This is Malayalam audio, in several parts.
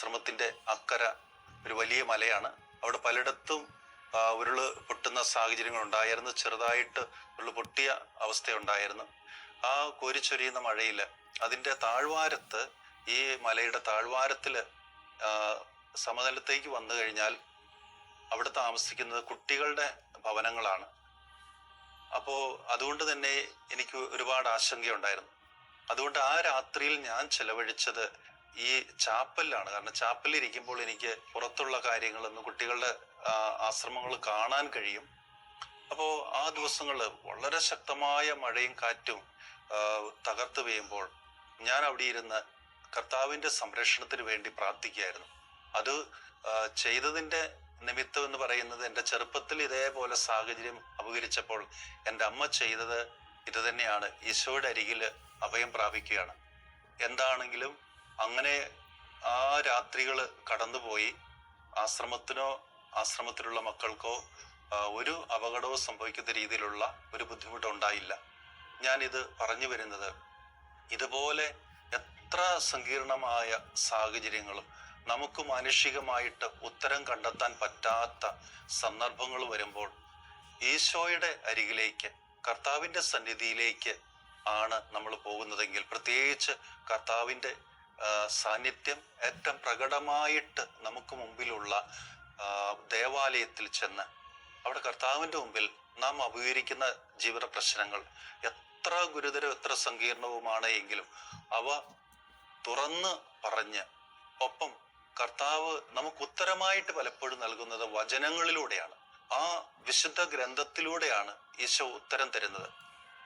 ആശ്രമത്തിന്റെ അക്കര ഒരു വലിയ മലയാണ്. അവിടെ പലയിടത്തും ഉരുൾ പൊട്ടുന്ന സാഹചര്യങ്ങൾ ഉണ്ടായിരുന്നു. ചെറുതായിട്ട് ഉരുൾ പൊട്ടിയ അവസ്ഥയുണ്ടായിരുന്നു. ആ കോരിച്ചൊരിയുന്ന മഴയിൽ അതിന്റെ താഴ്വാരത്ത് ഈ മലയുടെ താഴ്വാരത്തിൽ സമതലത്തേക്ക് വന്നു കഴിഞ്ഞാൽ അവിടെ താമസിക്കുന്നത് കുട്ടികളുടെ ഭവനങ്ങളാണ്. അപ്പോ അതുകൊണ്ട് തന്നെ എനിക്ക് ഒരുപാട് ആശങ്കയുണ്ടായിരുന്നു. അതുകൊണ്ട് ആ രാത്രിയിൽ ഞാൻ ചെലവഴിച്ചത് ഈ ചാപ്പലിലാണ്. കാരണം ചാപ്പലിൽ ഇരിക്കുമ്പോൾ എനിക്ക് പുറത്തുള്ള കാര്യങ്ങളൊന്നും കുട്ടികളുടെ ആശ്രമങ്ങൾ കാണാൻ കഴിയും. അപ്പോൾ ആ ദിവസങ്ങളിൽ വളരെ ശക്തമായ മഴയും കാറ്റും തകർത്ത് പെയ്യുമ്പോൾ ഞാൻ അവിടെ ഇരുന്ന് കർത്താവിന്റെ സംരക്ഷണത്തിന് വേണ്ടി പ്രാർത്ഥിക്കുകയായിരുന്നു. അത് ചെയ്തതിന്റെ നിമിത്തം എന്ന് പറയുന്നത് എന്റെ ചെറുപ്പത്തിൽ ഇതേപോലെ സാഹചര്യം അപകരിച്ചപ്പോൾ എന്റെ അമ്മ ചെയ്തത് ഇത് തന്നെയാണ് ഈശോയുടെ അരികിൽ അഭയം പ്രാപിക്കുകയാണ്. എന്താണെങ്കിലും അങ്ങനെ ആ രാത്രികൾ കടന്നുപോയി. ആശ്രമത്തിനോ ആശ്രമത്തിലുള്ള മക്കൾക്കോ ഒരു അപകടവും സംഭവിക്കുന്ന രീതിയിലുള്ള ഒരു ബുദ്ധിമുട്ടുണ്ടായില്ല. ഞാനിത് പറഞ്ഞു വരുന്നത് ഇതുപോലെ എത്ര സങ്കീർണമായ സാഹചര്യങ്ങളും നമുക്ക് മാനുഷികമായിട്ട് ഉത്തരം കണ്ടെത്താൻ പറ്റാത്ത സന്ദർഭങ്ങൾ വരുമ്പോൾ ഈശോയുടെ അരികിലേക്ക് കർത്താവിന്റെ സന്നിധിയിലേക്ക് ആണ് നമ്മൾ പോകുന്നതെങ്കിൽ പ്രത്യേകിച്ച് കർത്താവിന്റെ ആ, സാന്നിധ്യം ഏറ്റവും പ്രകടമായിട്ട് നമുക്ക് മുമ്പിലുള്ള ദേവാലയത്തിൽ ചെന്ന് അവിടെ കർത്താവിന്റെ മുമ്പിൽ നാം അഭിമുഖീകരിക്കുന്ന ജീവിത പ്രശ്നങ്ങൾ എത്ര ഗുരുതരവും എത്ര സങ്കീർണവുമാണ് എങ്കിലും അവ തുറന്ന് പറഞ്ഞ് ഒപ്പം കർത്താവ് നമുക്ക് ഉത്തരമായിട്ട് പലപ്പോഴും നൽകുന്നത് വചനങ്ങളിലൂടെയാണ്. ആ വിശുദ്ധ ഗ്രന്ഥത്തിലൂടെയാണ് ഈശോ ഉത്തരം തരുന്നത്.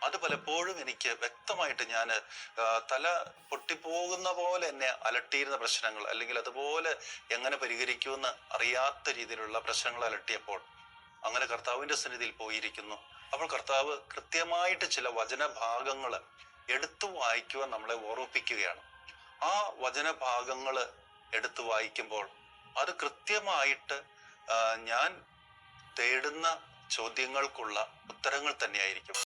അത് പലപ്പോഴും എനിക്ക് വ്യക്തമായിട്ട് ഞാൻ തല പൊട്ടിപ്പോകുന്ന പോലെ എന്നെ അലട്ടിയിരുന്ന പ്രശ്നങ്ങൾ അല്ലെങ്കിൽ അതുപോലെ എങ്ങനെ പരിഹരിക്കുമെന്ന് അറിയാത്ത രീതിയിലുള്ള പ്രശ്നങ്ങൾ അലട്ടിയപ്പോൾ അങ്ങനെ കർത്താവിന്റെ സന്നിധിയിൽ പോയിരിക്കുന്നു. അപ്പോൾ കർത്താവ് കൃത്യമായിട്ട് ചില വചനഭാഗങ്ങൾ എടുത്തു വായിക്കുവാൻ നമ്മളെ ഓർമ്മിപ്പിക്കുകയാണ്. ആ വചനഭാഗങ്ങൾ എടുത്തു വായിക്കുമ്പോൾ അത് കൃത്യമായിട്ട് ഞാൻ തേടുന്ന ചോദ്യങ്ങൾക്കുള്ള ഉത്തരങ്ങൾ തന്നെയായിരിക്കും.